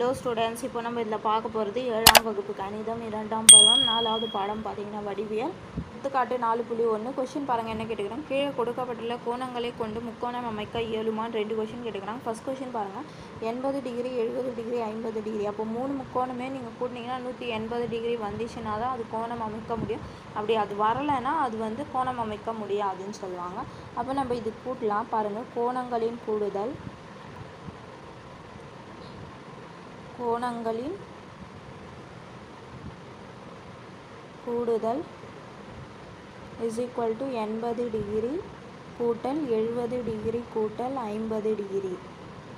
Hello students இப்போ நம்ம இதில் பார்க்க போகிறது ஏழாம் வகுப்பு கணிதம் இரண்டாம் பருவம் நாலாவது பாடம் பார்த்தீங்கன்னா வடிவியல். எடுத்துக்காட்டு நாலு புள்ளி ஒன்று. கொஷின் பாருங்கள் என்ன கேட்டுக்கிறோம் கீழே கொடுக்கப்பட்டுள்ள கோணங்களை கொண்டு முக்கோணம் அமைக்க இயலுமான்னு ரெண்டு கொஷின் கேட்டுக்கிறாங்க. ஃபஸ்ட் கொஷின் பாருங்கள் எண்பது டிகிரி எழுபது டிகிரி ஐம்பது டிகிரி. அப்போ மூணு முக்கோணமே நீங்கள் கூட்டினீங்கன்னா நூற்றி எண்பது டிகிரி வந்துச்சுன்னா தான் அது கோணம் அமைக்க முடியும். அப்படி அது வரலைன்னா அது வந்து கோணம் அமைக்க முடியாதுன்னு சொல்லுவாங்க. அப்போ நம்ம இது கூட்டலாம். பாருங்கள் கோணங்களின் கூடுதல். கோணங்களின் கூடுதல் இஸ் ஈக்குவல் டு எண்பது டிகிரி கூட்டல் எழுபது டிகிரி கூட்டல் ஐம்பது டிகிரி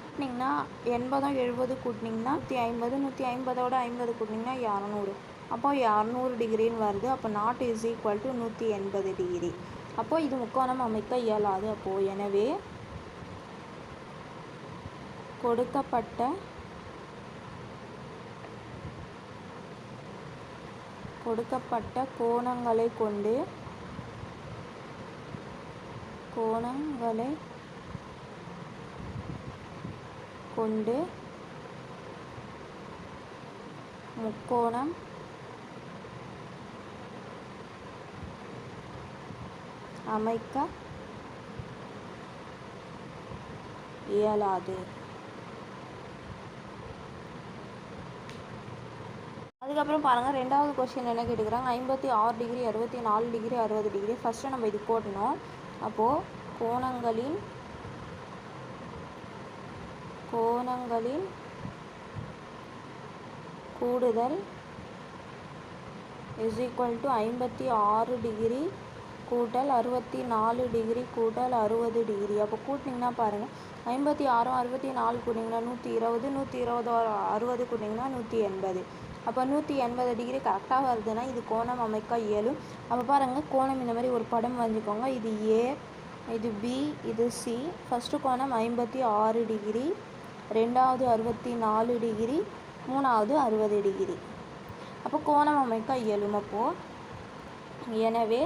கூட்டினீங்கன்னா எண்பதும் எழுபது கூட்டினிங்கன்னா நூற்றி ஐம்பது நூற்றி ஐம்பதோட ஐம்பது கூட்டினீங்கன்னா இரநூறு. அப்போ இரநூறு டிகிரின்னு வருது. அப்போ நாட் இஸ் ஈக்குவல் டு நூற்றி எண்பது டிகிரி அப்போ இது முக்கோணம் அமைக்க இயலாது. அப்போது எனவே கொடுக்கப்பட்ட கொடுக்கப்பட்ட கோணங்களை கொண்டு கோணங்களை கொண்டு முக்கோணம் அமைக்க இயலாது. அதுக்கப்புறம் பாருங்கள் ரெண்டாவது கொஸ்டின் என்ன கேட்டுக்கிறாங்க? ஐம்பத்தி ஆறு டிகிரி அறுபத்தி நாலு டிகிரி அறுபது டிகிரி ஃபஸ்ட்டு நம்ம இது போட்டணும் அப்போது கோணங்களின் கோணங்களின் கூடுதல் இஸ் ஈக்குவல் டு ஐம்பத்தி ஆறு டிகிரி கூட்டல் அறுபத்தி நாலு டிகிரி கூட்டல் அறுபது டிகிரி அப்போ கூட்டிங்கன்னா பாருங்கள் ஐம்பத்தி ஆறும் அறுபத்தி நாலு கூட்டிங்கன்னா நூற்றி இருபது நூற்றி இருபது அறுபது கூட்டிங்கன்னா நூற்றி எண்பது. அப்போ நூற்றி எண்பது டிகிரி கரெக்டாக வருதுன்னா இது கோணம் அமைக்க இயலும். அப்போ பாருங்கள் கோணம் இந்த மாதிரி ஒரு படம் வரைஞ்சிக்கோங்க. இது ஏ இது பி இது சி ஃபஸ்ட்டு கோணம் ஐம்பத்தி ஆறு டிகிரி ரெண்டாவது அறுபத்தி நாலு டிகிரி மூணாவது அறுபது டிகிரி அப்போ கோணம் அமைக்க இயலும் அப்போது எனவே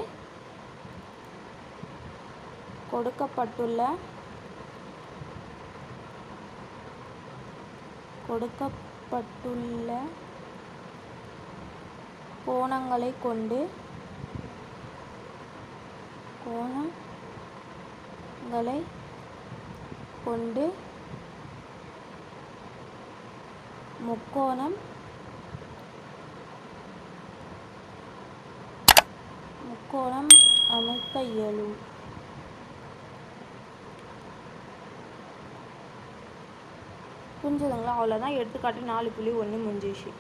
கொடுக்கப்பட்டுள்ள கொடுக்கப்பட்டுள்ள கோணங்களை கொண்டு கோணங்களை கொண்டு முக்கோணம் முக்கோணம் அமைக்க இயலும் புரிஞ்சதுங்களா? அவ்வளோதான் எடுத்துக்காட்டு நாலு புள்ளி ஒன்று முடிஞ்சிச்சு